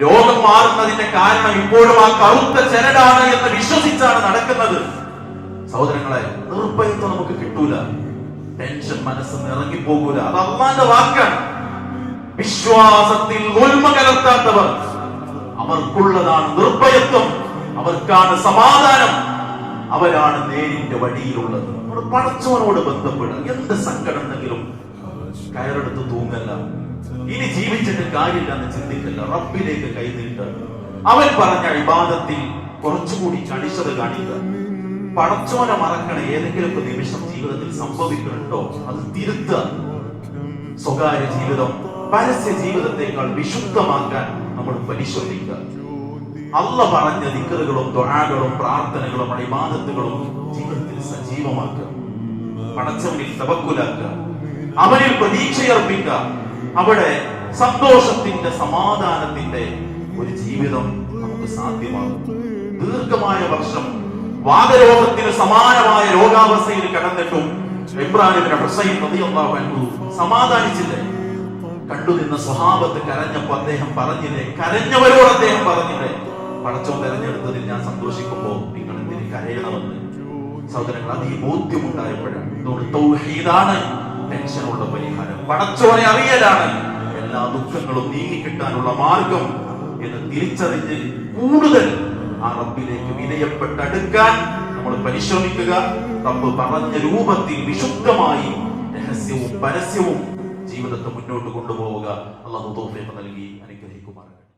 രോഗം മാറുന്നതിന്റെ കാരണം ഇപ്പോഴും ആ കറുത്ത ചരടാണ് എന്ന് വിശ്വസിച്ചാണ് നടക്കുന്നത്. സഹോദരങ്ങളെ നിർഭയത്വം നമുക്ക് കിട്ടൂല. ടെൻഷൻ മനസ്സ് ഇറങ്ങിപ്പോകൂല അത് അള്ളാന്റെ വാക്കാണ്. വിശ്വാസത്തിൽ ഉൽമ കലർത്താത്തവർ. അവർക്കുള്ളതാണ് നിർഭയത്വം അവർക്കാണ് സമാധാനം. അവരാണ് നേരിന്റെ വഴിയിലുള്ളത്. നമ്മൾ പടച്ചവനോട് ബന്ധപ്പെടുക. എന്ത് സങ്കടം ഉണ്ടെങ്കിലും കയറെടുത്ത് തൂങ്ങല്ല. ഇനി ജീവിച്ചിട്ട് കാര്യമില്ല എന്ന് ചിന്തിക്കല്ല. റബ്ബിലേക്ക് കൈനീട്ട് അവൻ പറഞ്ഞ വിവാദത്തിൽ കുറച്ചുകൂടി കണിശത കാണിക്കുക. പടച്ചോനെ മറക്കണ ഏതെങ്കിലും ഒരു നിമിഷം ജീവിതത്തിൽ സംഭവിക്കുന്നുണ്ടോ? അത് തിരുത്തുക. സ്വകാര്യ ജീവിതം പരസ്യ ജീവിതത്തെക്കാൾ വിശുദ്ധമാക്കാൻ നമ്മൾ പരിശോധിക്കുക അല്ല പറഞ്ഞ ദിക്കറുകളും ദ്വാകളും പ്രാർത്ഥനകളും അടിമാദത്തുകളും ജീവിതത്തിൽ സജീവമാക്കുക. പടച്ചവനിൽ തവക്കുലാക്കുക. അവനിൽ പ്രതീക്ഷയർപ്പിക്കുക അവിടെ സന്തോഷത്തിന്റെ സമാധാനത്തിന്റെ ഒരു ജീവിതം നമുക്ക് സാധ്യമാകും. ദീർഘമായ വർഷം വാദരോഗത്തിന് സമാനമായ രോഗാവസ്ഥയിൽ കടന്നിട്ടും ഇബ്രാഹിമിന്റെ ഹുസൈൻ സമാധാനിച്ചില്ലേ. കണ്ടു നിന്ന സ്വഭാവത്ത് കരഞ്ഞപ്പോ അദ്ദേഹം പറഞ്ഞില്ലേ? കരഞ്ഞവരോട് അദ്ദേഹം പറഞ്ഞില്ലേ? പടച്ചോ തെരഞ്ഞെടുത്തതിൽ ഞാൻ സന്തോഷിക്കുമ്പോ നിങ്ങൾ എന്തിന് കരയണമെന്ന്? സഹോദരങ്ങൾ അത് ഈ ബോധ്യമുണ്ടായപ്പോഴാണ് തൗഹീദാണ്. ടെൻഷനുള്ള പരിഹാരം. പടച്ചോനെ അറിയലാണ്. എല്ലാ ദുഃഖങ്ങളും നീങ്ങിക്കിട്ടാനുള്ള മാർഗം എന്ന് തിരിച്ചറിഞ്ഞ് കൂടുതൽ ആ റബ്ബിലേക്ക് വിനയപ്പെട്ടടുക്കാൻ നമ്മൾ പരിശ്രമിക്കുക. റബ്ബ് പറഞ്ഞ രൂപത്തിൽ വിശുദ്ധമായി രഹസ്യവും പരസ്യവും ജീവിതത്തെ മുന്നോട്ട് കൊണ്ടുപോവുക. അള്ളാഹു തോഫീഖ് നൽകി അനുഗ്രഹിക്കുമാറാകട്ടെ.